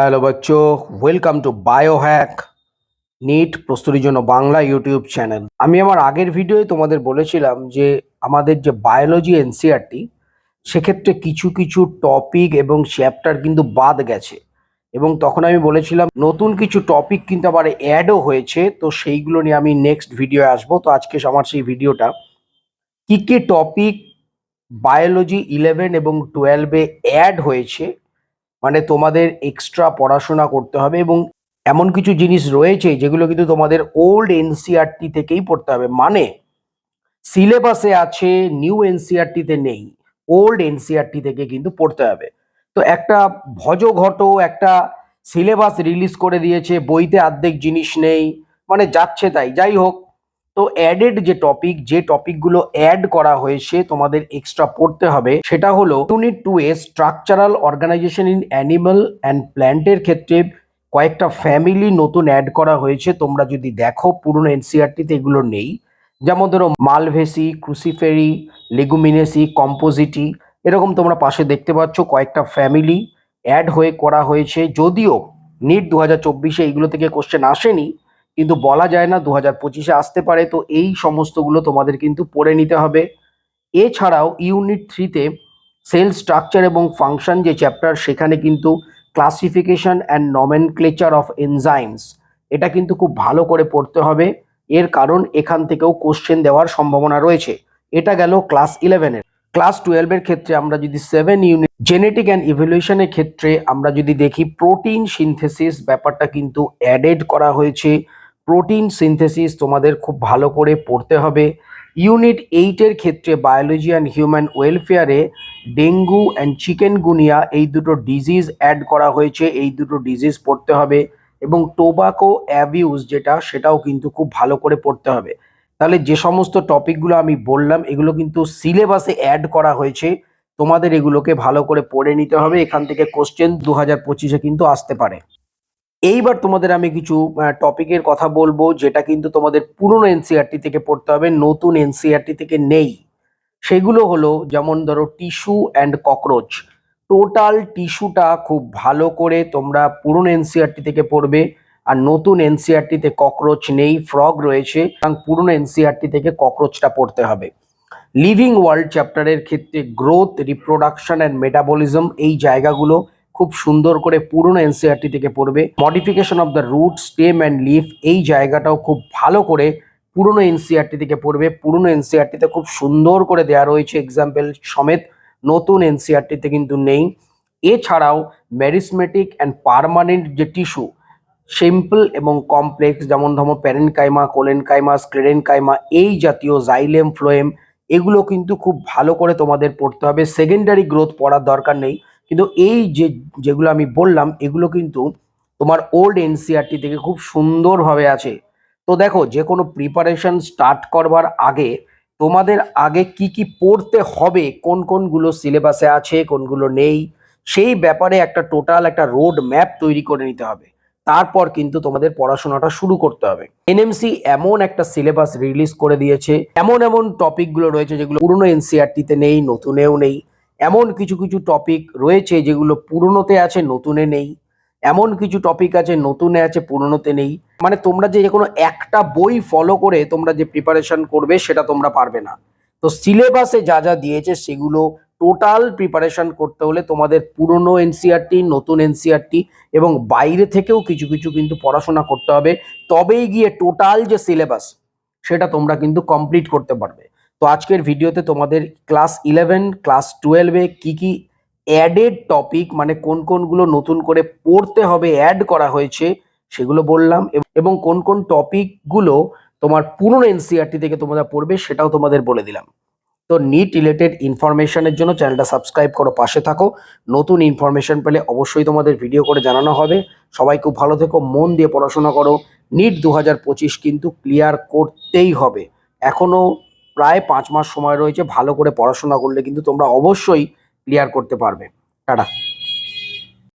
Hello বাচ্চো welcome to biohack NEET প্রস্তুতির জন্য বাংলা ইউটিউব চ্যানেল। আমি আমার আগের ভিডিওয়ে তোমাদের বলেছিলাম যে আমাদের যে বায়োলজি এনসিআরটি সেক্ষেত্রে কিছু কিছু টপিক এবং চ্যাপ্টার কিন্তু বাদ গেছে। এবং তখন আমি বলেছিলাম, নতুন কিছু টপিক কিন্তু আবার অ্যাডও হয়েছে, তো সেইগুলো নিয়ে আমি নেক্সট ভিডিও আসব। তো আজকে আমার সেই ভিডিওটা, কী কী টপিক বায়োলজি ইলেভেন এবং টুয়েলভে অ্যাড হয়েছে মানে তোমাদের এক্সট্রা পড়াশোনা করতে হবে এবং এমন কিছু জিনিস রয়েছে যেগুলো কিন্তু তোমাদের ওল্ড এনসিআরটি থেকেই পড়তে হবে। মানে সিলেবাসে আছে নিউ এনসিআরটিতে নেই ওল্ড এনসিআরটি থেকে কিন্তু পড়তে হবে। তো একটা ভজঘট, একটা সিলেবাস রিলিজ করে দিয়েছে, বইতে অর্ধেক জিনিস নেই মানে যাচ্ছে তাই। যাই হোক তো অ্যাডেড যে টপিক যে টপিকগুলো অ্যাড করা হয়েছে তোমাদের এক্সট্রা পড়তে হবে, সেটা হলো unit two a structural organisation in animal and প্ল্যান্টের ক্ষেত্রে কয়েকটা ফ্যামিলি নতুন অ্যাড করা হয়েছে, তোমরা যদি দেখো পুরনো এনসিআরটিতে এগুলো নেই। যেমন ধরো মালভেসি ক্রুসিফেরি লেগুমিনেসি কম্পোজিটি এরকম তোমরা পাশে দেখতে পাচ্ছ কয়েকটা ফ্যামিলি অ্যাড হয়ে করা হয়েছে, যদিও নিট দু হাজার চব্বিশে এইগুলো থেকে কোশ্চেন আসেনি। কিন্তু বলা যায় না দু হাজার পঁচিশে আসতে পারে, তো এই সমস্তগুলো তোমাদের কিন্তু পড়ে নিতে হবে। এছাড়াও ইউনিট থ্রিতে সেল স্ট্রাকচার এবং ফাংশন যে চ্যাপ্টার সেখানে কিন্তু classification and nomenclature of enzymes এটা কিন্তু খুব ভালো করে পড়তে হবে। এর কারণ এখান থেকেও কোশ্চেন দেওয়ার সম্ভাবনা রয়েছে। এটা গেল ক্লাস ইলেভেনের ক্লাস টুয়েলভের ক্ষেত্রে আমরা যদি সেভেন ইউনিট জেনেটিক অ্যান্ড ইভলিউশনের ক্ষেত্রে আমরা যদি দেখি প্রোটিন সিনথেসিস ব্যাপারটা কিন্তু অ্যাডেড করা হয়েছে। প্রোটিন সিনথেসিস তোমাদের খুব ভালো করে পড়তে হবে। ইউনিট এইটের ক্ষেত্রে বায়োলজি অ্যান্ড হিউম্যান ওয়েলফেয়ারে ডেঙ্গু অ্যান্ড চিকেনগুনিয়া এই দুটো ডিজিজ অ্যাড করা হয়েছে, এই দুটো ডিজিজ পড়তে হবে এবং টোবাকো অ্যাবিউজ যেটা সেটাও কিন্তু খুব ভালো করে পড়তে হবে। তাহলে যে সমস্ত টপিকগুলো আমি বললাম, এগুলো কিন্তু সিলেবাসে অ্যাড করা হয়েছে। তোমাদের এগুলোকে ভালো করে পড়ে নিতে হবে, এখান থেকে কোশ্চেন দু হাজার পঁচিশে কিন্তু আসতে পারে। এইবার তোমাদের আমি কিছু টপিকের কথা বলব, যেটা কিন্তু তোমাদের পুরনো এনসিআরটি থেকে পড়তে হবে, নতুন এনসিআরটি থেকে নেই। সেগুলো হলো, যেমন ধরো টিস্যু অ্যান্ড ককরোচ। টোটাল টিস্যুটা খুব ভালো করে তোমরা পুরনো এনসিআরটি থেকে পড়বে, আর নতুন এনসিআরটিতে ককরোচ নেই, ফ্রগ রয়েছে এবং পুরনো এনসিআরটি থেকে ককরোচটা পড়তে হবে। লিভিং ওয়ার্ল্ড চ্যাপ্টারের ক্ষেত্রে গ্রোথ রিপ্রোডাকশন অ্যান্ড মেটাবলিজম এই জায়গাগুলো খুব সুন্দর করে পুরনো এনসিআরটি থেকে পড়বে। Modification of the root stem and leaf এই জায়গাটাও খুব ভালো করে পুরনো এনসিআরটি থেকে পড়বে। পুরনো এনসিআরটিতে খুব সুন্দর করে দেওয়া রয়েছে এক্সাম্পল সমেত। নতুন এনসিআরটিতে কিন্তু নেই। এছাড়াও ম্যারিসমেটিক অ্যান্ড পারমানেন্ট যে টিস্যু সিম্পল এবং কমপ্লেক্স যেমন ধরো প্যারেনকাইমা কোলেনকাইমা স্ক্লেরেনকাইমা এই জাতীয় জাইলেম ফ্লোয়েম এগুলো কিন্তু খুব ভালো করে তোমাদের পড়তে হবে। সেকেন্ডারি গ্রোথ পড়ার দরকার নেই। কিন্তু এই যে, যেগুলো আমি বললাম, এগুলো কিন্তু তোমার ওল্ড এনসিআরটি থেকে খুব সুন্দরভাবে আছে। তো দেখো, যে কোনো প্রিপারেশন স্টার্ট করবার আগে তোমাদের আগে কি কি পড়তে হবে, কোন কোনগুলো সিলেবাসে আছে, কোনগুলো নেই, সেই ব্যাপারে একটা টোটাল একটা রোড ম্যাপ তৈরি করে নিতে হবে। তারপর কিন্তু তোমাদের পড়াশোনাটা শুরু করতে হবে। এনএমসি এমন একটা সিলেবাস রিলিজ করে দিয়েছে। এমন এমন টপিকগুলো রয়েছে যেগুলো পুরনো এনসিআরটিতে নেই, নতুনেও নেই। এমন কিছু কিছু টপিক রয়েছে যেগুলো পুরনোতে আছে, নতুনে নেই। এমন কিছু টপিক আছে, নতুনে আছে, পুরনোতে নেই। মানে তোমরা যে কোনো একটা বই ফলো করে তোমরা যে প্রিপারেশন করবে সেটা তোমরা পারবে না। তো সিলেবাসে যা যা দিয়েছে সেগুলো টোটাল প্রিপারেশন করতে হলে তোমাদের পুরনো এনসিআরটি নতুন এনসিআরটি এবং বাইরে থেকেও কিছু কিছু কিন্তু পড়াশোনা করতে হবে। তবেই গিয়ে টোটাল যে সিলেবাস সেটা তোমরা কিন্তু কমপ্লিট করতে পারবে। তো আজকের ভিডিওতে তোমাদের ক্লাস ইলেভেন ক্লাস টুয়েলভে কি কি অ্যাডেড টপিক মানে কোন কোনগুলো নতুন করে পড়তে হবে অ্যাড করা হয়েছে, সেগুলো বললাম এব- কোন কোন টপিকগুলো তোমার পুরনো এনসিআরটি থেকে তোমরা পড়বে সেটাও তোমাদের বলে দিলাম। তো নিট রিলেটেড ইনফরমেশনের জন্য চ্যানেলটা সাবস্ক্রাইব করো, পাশে থাকো। নতুন ইনফরমেশন পেলে অবশ্যই তোমাদের ভিডিও করে জানানো হবে। সবাই খুব ভালো থেকো, মন দিয়ে পড়াশোনা করো। নিট দু হাজার পঁচিশ কিন্তু ক্লিয়ার করতেই হবে। এখনও প্রায় পাঁচ মাস সময় রয়েছে, ভালো করে পড়াশোনা করলে কিন্তু তোমরা অবশ্যই ক্লিয়ার করতে পারবে। টাটা।